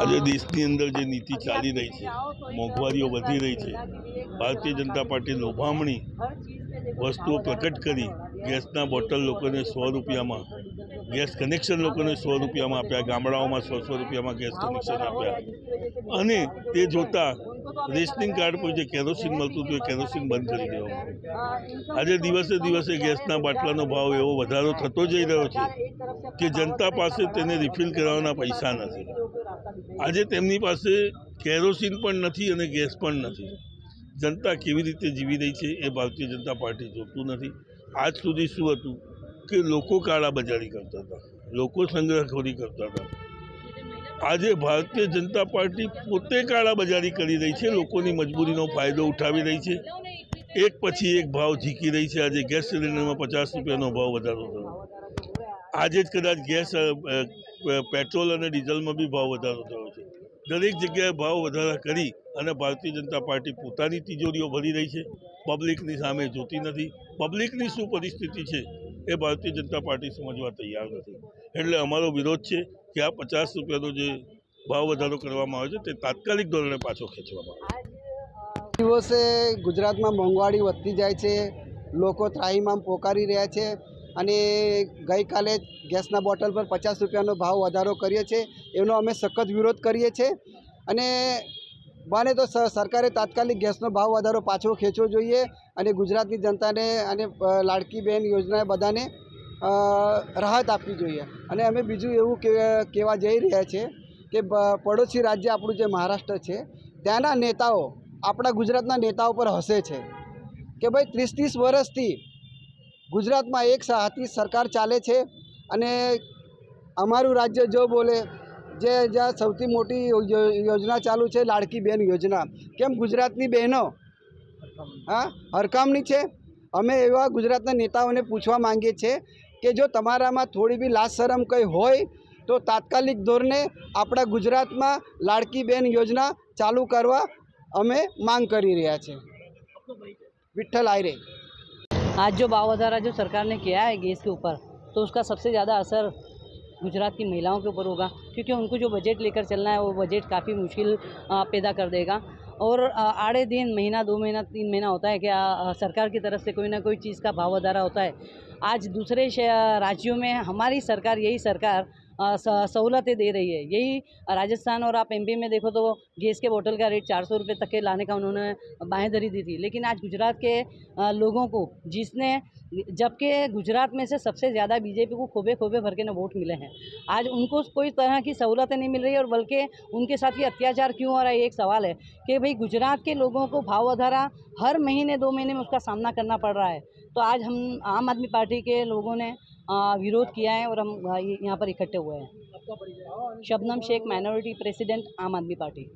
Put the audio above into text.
આજે દેશની અંદર જે નીતિ ચાલી રહી છે મોંઘવારીઓ વધી રહી છે ભારતીય જનતા પાર્ટી લોભામણી વસ્તુઓ પ્રકટ કરી ગેસના બોટલ લોકોને સો રૂપિયામાં ગેસ કનેક્શન લોકોને સો રૂપિયામાં આપ્યા ગામડાઓમાં સો સો રૂપિયામાં ગેસ કનેક્શન આપ્યા. અને તે જોતાં રેશનિંગ કાર્ડ પર જે કેરોસીન મળતું હતું એ કેરોસીન બંધ કરી દેવામાં આજે દિવસે દિવસે ગેસના બાટલાનો ભાવ એવો વધારો થતો જઈ રહ્યો છે કે જનતા પાસે તેને રિફિલ કરાવવાના પૈસા નથી. આજે તેમની પાસે કેરોસીન પણ નથી અને ગેસ પણ નથી. જનતા કેવી રીતે જીવી રહી છે એ ભારતીય જનતા પાર્ટી જોતું નથી. આજ સુધી શું હતું કે લોકો કાળા બજારી કરતા હતા, લોકો સંગ્રહખોરી કરતા હતા. આજે ભારતીય જનતા પાર્ટી પોતે કાળાબજારી કરી રહી છે, લોકોની મજબૂરીનો ફાયદો ઉઠાવી રહી છે. એક પછી એક ભાવ ઝીકી રહી છે. આજે ગેસ સિલિન્ડરમાં પચાસ રૂપિયાનો ભાવ વધારો થયો. આજે જ કદાચ ગેસ પેટ્રોલ અને ડીઝલમાં બી ભાવ વધારો થયો છે. દરેક જગ્યાએ ભાવ વધારા કરી અને ભારતીય જનતા પાર્ટી પોતાની તિજોરીઓ ભરી રહી છે. પબ્લિકની સામે જોતી નથી. પબ્લિકની શું પરિસ્થિતિ છે એ ભારતીય જનતા પાર્ટી સમજવા તૈયાર નથી. એટલે અમારો વિરોધ છે કે આ પચાસ રૂપિયાનો જે ભાવ વધારો કરવામાં આવે છે તે તાત્કાલિક ધોરણે પાછો ખેંચવામાં આવે. દિવસે ગુજરાતમાં મોંઘવારી વધતી જાય છે. લોકો ત્રાહીમામ પોકારી રહ્યા છે. અને ગઈકાલે ગેસના બોટલ પર પચાસ રૂપિયાનો ભાવ વધારો કર્યો છે, એનો અમે સખત વિરોધ કરીએ છીએ અને બને તો સરકારે તાત્કાલિક ગેસનો ભાવ વધારો પાછો ખેંચવો જોઈએ અને ગુજરાતની જનતાને અને લાડકી બહેન યોજના બધાને રાહત આપવી જોઈએ. અને અમે બીજું એવું કહેવા જઈ રહ્યા છીએ કે પડોશી રાજ્ય આપણું જે મહારાષ્ટ્ર છે, ત્યાંના નેતાઓ આપણા ગુજરાતના નેતાઓ પર હસે છે. કે ભાઈ ત્રીસ ત્રીસ વર્ષથી ગુજરાતમાં એક હાથી સરકાર ચાલે છે અને અમારું રાજ્ય જો બોલે, જે જ્યાં સૌથી મોટી યોજના ચાલુ છે, લાડકી બહેન યોજના, કેમ ગુજરાતની બહેનો? હા, હરકામની છે? અમે એવા ગુજરાતના નેતાઓને પૂછવા માંગીએ છીએ કે જો તમારામાં થોડી બી લાજ શરમ કંઈ હોય, તો તાત્કાલિક ધોરણે આપણા ગુજરાતમાં લાડકી બહેન યોજના ચાલુ કરવા અમે માંગ કરી રહ્યા છે વિઠ્ઠલ આયરે. आज जो भावधारा जो सरकार ने किया है गैस के ऊपर तो उसका सबसे ज़्यादा असर गुजरात की महिलाओं के ऊपर होगा, क्योंकि उनको जो बजट लेकर चलना है, वो बजट काफ़ी मुश्किल पैदा कर देगा। और आड़े दिन, महीना, दो महीना, तीन महीना होता है कि सरकार की तरफ़ से कोई ना कोई चीज़ का भाव अदारा होता है। आज दूसरे राज्यों में हमारी सरकार, यही सरकार सहूलतें दे रही है। यही राजस्थान और आप एमपी में देखो तो गैस के बोतल का रेट चार सौ रुपये तक के लाने का उन्होंने बाहें धरी दी थी। लेकिन आज गुजरात के लोगों को, जिसने, जबकि गुजरात में से सबसे ज़्यादा बीजेपी को खोबे खोबे भर के ना वोट मिले हैं, आज उनको कोई तरह की सहूलतें नहीं मिल रही और बल्कि उनके साथ ये अत्याचार क्यों हो रहा है एक सवाल है कि भाई गुजरात के लोगों को भाव अधारा हर महीने, दो महीने में उसका सामना करना पड़ रहा है। तो आज हम, आम आदमी पार्टी के लोगों ने विरोध किया है और हम अ, यहाँ पर इकट्ठे हुए हैं शबनम शेख माइनॉरिटी प्रेसिडेंट आम आदमी पार्टी